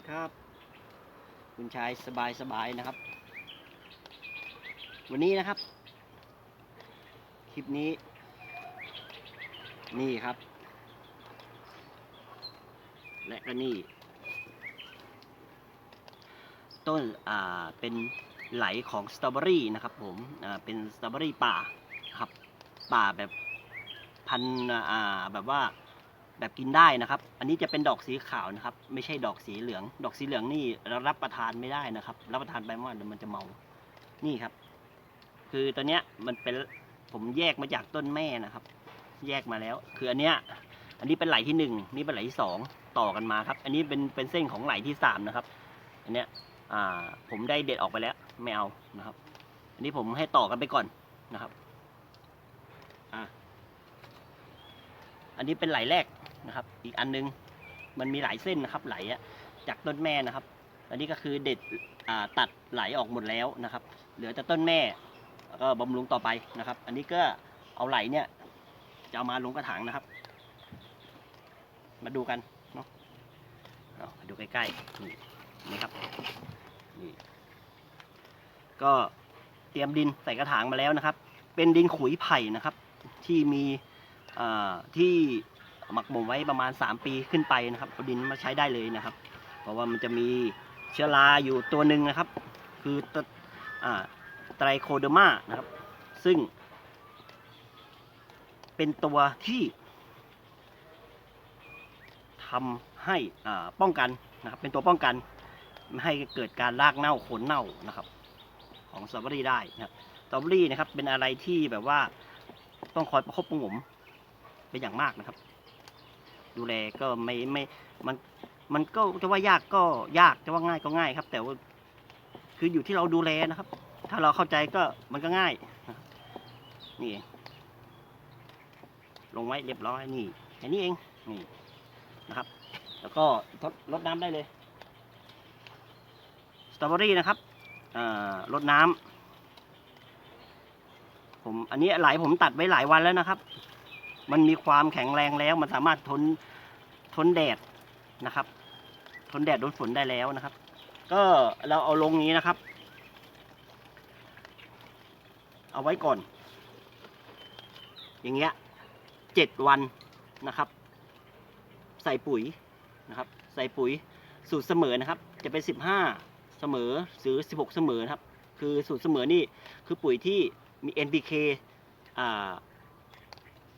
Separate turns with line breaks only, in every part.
ดีครับ คุณชายสบายสบายนะครับ วันนี้นะครับ คลิปนี้ นี่ครับ และก็นี่ ต้นอ่าเป็นไหลของสตรอเบอรี่นะครับ ผมอ่าเป็นสตรอเบอรี่ป่าครับ ป่าแบบพันอ่าแบบว่า แบบกินได้นะครับ อันนี้จะเป็นดอกสีขาวนะครับ ไม่ใช่ดอกสีเหลือง ดอกสีเหลืองนี่เรารับประทานไม่ได้นะครับ รับประทานไปว่าเดี๋ยวมันจะเมา นี่ครับ คือตัวเนี้ยมันเป็นผมแยกมาจากต้นแม่นะครับ แยกมาแล้ว คืออันเนี้ย อันนี้เป็นไหลที่หนึ่งนี่เป็นไหลที่สองต่อกันมาครับ อันนี้เป็นเป็นเส้นของไหลที่สามนะครับ อันเนี้ยอ่าผมได้เด็ดออกไปแล้วไม่เอานะครับ อันนี้ผมให้ต่อกันไปก่อนนะครับ อ่าอันนี้เป็นไหลแรก นะครับ อีกอันนึงมันมีหลายเส้นนะครับไหลจากต้นแม่นะครับ อันนี้ก็คือเด็ดตัดไหลออกหมดแล้วนะครับ เหลือแต่ต้นแม่แล้วก็บำรุงต่อไปนะครับ อันนี้ก็เอาไหลเนี่ยจะเอามาลงกระถางนะครับ มาดูกันเนาะมาดูใกล้ๆนี่นี่ครับนี่ก็เตรียมดินใส่กระถางมาแล้วนะครับ เป็นดินขุยไผ่นะครับ ที่มีที่ หมักบ่มไว้ประมาณ 3 ปีขึ้นไปนะครับเอาดินมาใช้ได้เลยนะครับ เพราะว่ามันจะมีเชื้อราอยู่ตัวหนึ่งนะครับ คือตะอ่าไตรโคเดอร์มานะครับ ซึ่ง เป็นตัวที่ทำให้อ่าป้องกันนะครับ เป็นตัวป้องกันไม่ให้เกิดการรากเน่าโคนเน่านะครับ ของสตรอเบอรี่ได้นะครับสตรอเบอรี่นะครับเป็นอะไรที่แบบว่าต้องคอยประคบประงมเป็นอย่างมากนะครับ ดูแลก็ไม่ไม่มันมันก็จะว่ายากก็ยากจะว่าง่ายก็ง่ายครับ แต่ว่าคืออยู่ที่เราดูแลนะครับ ถ้าเราเข้าใจก็มันก็ง่ายนี่ลงไว้เรียบร้อยนี่แค่นี้เองนี่นะครับ แล้วก็ทดลดน้ำได้เลยสตรอเบอรี่นะครับลดน้ำผมอันนี้ไหลผมตัดไว้หลายวันแล้วนะครับ มันมีความแข็งแรงแล้วมันสามารถทนทนแดดนะครับ ทนแดดโดนฝนได้แล้วนะครับ ก็เราเอาลงนี้นะครับ เอาไว้ก่อน อย่างเงี้ยเจ็ดวันนะครับ ใส่ปุ๋ยนะครับ ใส่ปุ๋ยสูตรเสมอนะครับ จะเป็นสิบห้าเสมอหรือสิบหกเสมอนะครับ คือสูตรเสมอนี่คือปุ๋ยที่มี NPK อ่า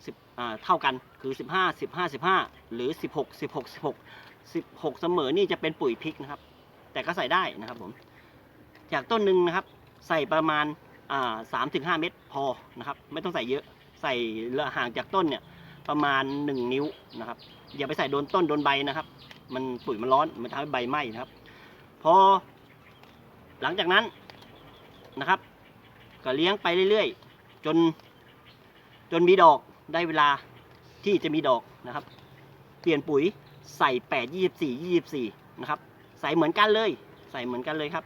สิบอ่าเท่ากันคือสิบห้าสิบห้าสิบห้าหรือสิบหกสิบหกสิบหกสิบหกเสมอนี่จะเป็นปุ๋ยพริกนะครับ แต่ก็ใส่ได้นะครับผม จากต้นหนึ่งนะครับ ใส่ประมาณสามถึงห้าเม็ดพอนะครับ ไม่ต้องใส่เยอะใส่ห่างจากต้นเนี่ยประมาณ 1 นิ้วนะครับ อย่าไปใส่โดนต้นโดนใบนะครับ มันปุ๋ยมันร้อนมันทำให้ใบไหม้นะครับ พอ หลังจากนั้นนะครับ ก็เลี้ยงไปเรื่อยๆ จนจนมีดอก ได้เวลาที่จะมีดอกนะครับ เปลี่ยนปุ๋ยใส่ 8 24 24 นะครับ ใส่เหมือนกันเลย ใส่เหมือนกันเลยครับ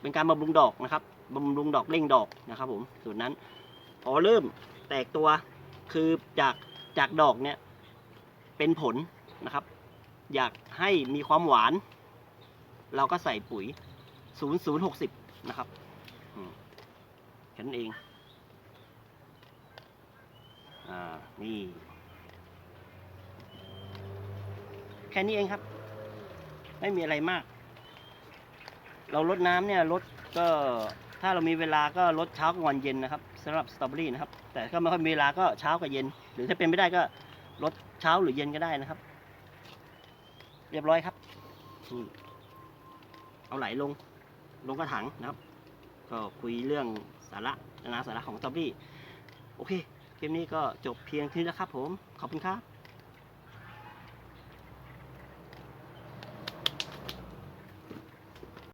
เป็นการบำรุงดอกนะครับบำรุงดอกเร่งดอกนะครับผมส่วนนั้นพอเริ่มแตกตัวคือจากจากดอกเนี่ยเป็นผลนะครับ อยากให้มีความหวาน เราก็ใส่ปุ๋ย 0060 นะครับแค่นั้นเอง อ่า นี่ แค่นี้เองครับ ไม่มีอะไรมาก เราลดน้ำเนี่ยลดก็ถ้าเรามีเวลาก็ลดเช้ากับวันเย็นนะครับสำหรับสตรอเบอรี่นะครับ แต่ก็ไม่ค่อยมีเวลาก็เช้ากับเย็น หรือถ้าเป็นไม่ได้ก็ลดเช้าหรือเย็นก็ได้นะครับ เรียบร้อยครับเอาไหลลง ลงกระถางนะครับ ก็คุยเรื่องสาระนานาสาระของสตรอเบอรี่ โอเค เกมนี้ก็จบเพียงเท่านี้แล้วครับผม ขอบคุณครับ